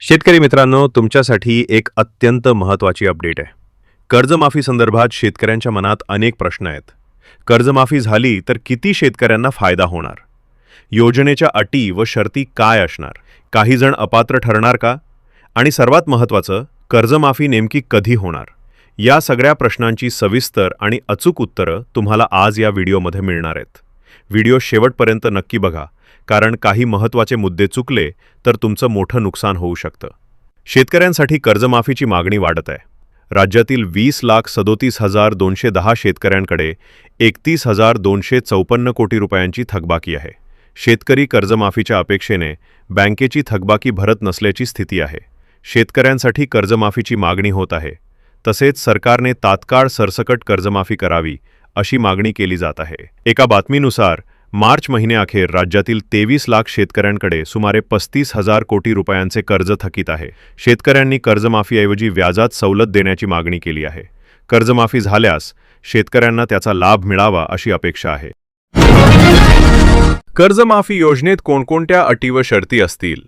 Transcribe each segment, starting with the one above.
शेतकरी मित्रांनो तुमच्यासाठी एक अत्यंत महत्त्वाची अपडेट आहे. कर्जमाफी संदर्भात शेतकऱ्यांच्या मनात अनेक प्रश्न आहेत. कर्जमाफी झाली तर किती शेतकऱ्यांना फायदा होणार? योजनेच्या अटी व शर्ती काय असणार? काही जण अपात्र ठरणार का? आणि सर्वात महत्त्वाचं कर्जमाफी नेमकी कधी होणार? या सगळ्या प्रश्नांची सविस्तर आणि अचूक उत्तरं तुम्हाला आज या व्हिडिओमध्ये मिळणार आहेत. व्हिडिओ शेवटपर्यंत नक्की बघा कारण काही महत्त्वाचे मुद्दे चुकले तर तुमचं मोठं नुकसान होऊ शकतं. शेतकऱ्यांसाठी कर्जमाफीची मागणी वाढत आहे. राज्यातील वीस लाख सदोतीस हजार दोनशे दहा शेतकऱ्यांकडे एकतीस हजार दोनशे चौपन्न कोटी रुपयांची थकबाकी आहे. शेतकरी कर्जमाफीच्या अपेक्षेने बँकेची थकबाकी भरत नसल्याची स्थिती आहे. शेतकऱ्यांसाठी कर्जमाफीची मागणी होत आहे. तसेच सरकारने तात्काळ सरसकट कर्जमाफी करावी अशी मागणी केली जात आहे. एका बातमीनुसार मार्च महिन्याअखेर राज्यातील तेवीस लाख शेतकऱ्यांकडे सुमारे पस्तीस हजार कोटी रुपयांचे कर्ज थकीत आहे. शेतकऱ्यांनी कर्जमाफीऐवजी व्याजात सवलत देण्याची मागणी केली आहे. कर्जमाफी झाल्यास शेतकऱ्यांना त्याचा लाभ मिळावा अशी अपेक्षा आहे. कर्जमाफी योजनेत कोणकोणत्या अटी व शर्ती असतील?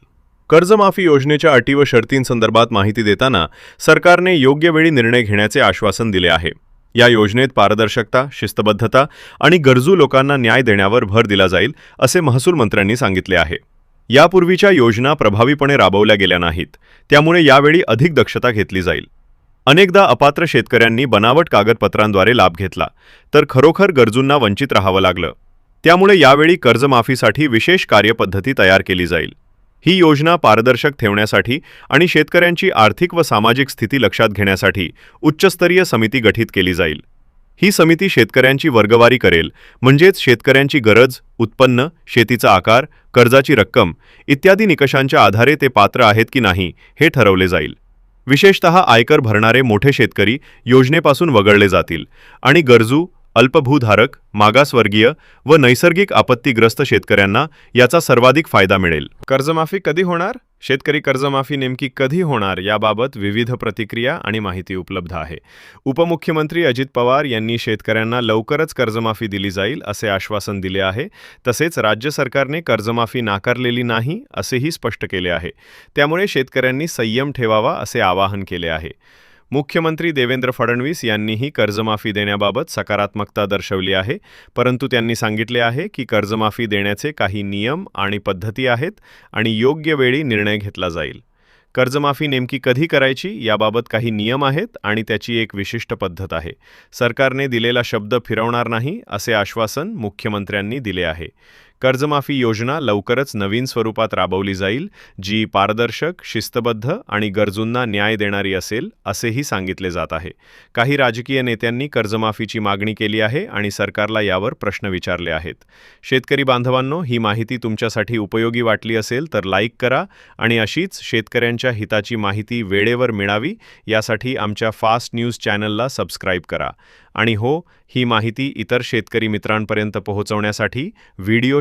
कर्जमाफी योजनेच्या अटी व शर्तींसंदर्भात माहिती देताना सरकारने योग्य वेळी निर्णय घेण्याचे आश्वासन दिले आहे. या योजनेत पारदर्शकता शिस्तबद्धता आणि गरजू लोकांना न्याय देण्यावर भर दिला जाईल असे महसूल मंत्र्यांनी सांगितले आहे. यापूर्वीच्या योजना प्रभावीपणे राबवल्या गेल्या नाहीत त्यामुळे यावेळी अधिक दक्षता घेतली जाईल. अनेकदा अपात्र शेतकऱ्यांनी बनावट कागदपत्रांद्वारे लाभ घेतला तर खरोखर गरजूंना वंचित राहावं लागलं. त्यामुळे यावेळी कर्जमाफीसाठी विशेष कार्यपद्धती तयार केली जाईल. ही योजना पारदर्शक ठेवण्यासाठी आणि शेतकऱ्यांची आर्थिक व सामाजिक स्थिती लक्षात घेण्यासाठी उच्चस्तरीय समिती गठीत केली जाईल. ही समिती शेतकऱ्यांची वर्गवारी करेल म्हणजेच शेतकऱ्यांची गरज उत्पन्न शेतीचा आकार कर्जाची रक्कम इत्यादी निकषांच्या आधारे ते पात्र आहेत की नाही हे ठरवले जाईल. विशेषतः आयकर भरणारे मोठे शेतकरी योजनेपासून वगळले जातील आणि गरजू अल्पभूधारक मागासवर्गीय व नैसर्गिक आपत्तीग्रस्त शेतकऱ्यांना याचा सर्वाधिक फायदा मिळेल. कर्जमाफी कधी होणार? शेतकरी कर्जमाफी नेमकी कधी होणार याबाबत विविध प्रतिक्रिया आणि माहिती उपलब्ध आहे. उपमुख्यमंत्री अजित पवार यांनी शेतकऱ्यांना लवकरच कर्जमाफी दिली जाईल असे आश्वासन दिले आहे. तसेच राज्य सरकारने कर्जमाफी नाकारलेली नाही असेही स्पष्ट केले आहे. त्यामुळे शेतकऱ्यांनी संयम ठेवावा असे आवाहन केले आहे. मुख्यमंत्री देवेंद्र फडणवीस यांनीही कर्जमाफी देण्याबाबत सकारात्मकता दर्शवली आहे. परंतु त्यांनी सांगितले आहे की कर्जमाफी देण्याचे काही नियम आणि पद्धती आहेत आणि योग्य वेळी निर्णय घेतला जाईल. कर्जमाफी नेमकी कधी करायची याबाबत काही नियम आहेत आणि त्याची एक विशिष्ट पद्धत आहे. सरकारने दिलेला शब्द फिरवणार नाही असे आश्वासन मुख्यमंत्र्यांनी दिले आहे. कर्जमाफी योजना लवकरच नवीन स्वरूपात राबवली जाईल जी पारदर्शक शिस्तबद्ध आणि गरजूंना न्याय देणारी असेल असेही सांगितले जात आहे. काही राजकीय नेत्यांनी कर्जमाफीची मागणी केली आहे आणि सरकारला यावर प्रश्न विचारले आहेत. शेतकरी बांधवांनो ही माहिती तुमच्यासाठी उपयोगी वाटली असेल तर लाईक करा आणि अशीच शेतकऱ्यांच्या हिताची माहिती वेळेवर मिळावी यासाठी आमच्या फास्ट न्यूज चॅनलला सबस्क्राईब करा. आणि हो ही माहिती इतर शेतकरी मित्रांपर्यंत पोहोचवण्यासाठी व्हिडिओ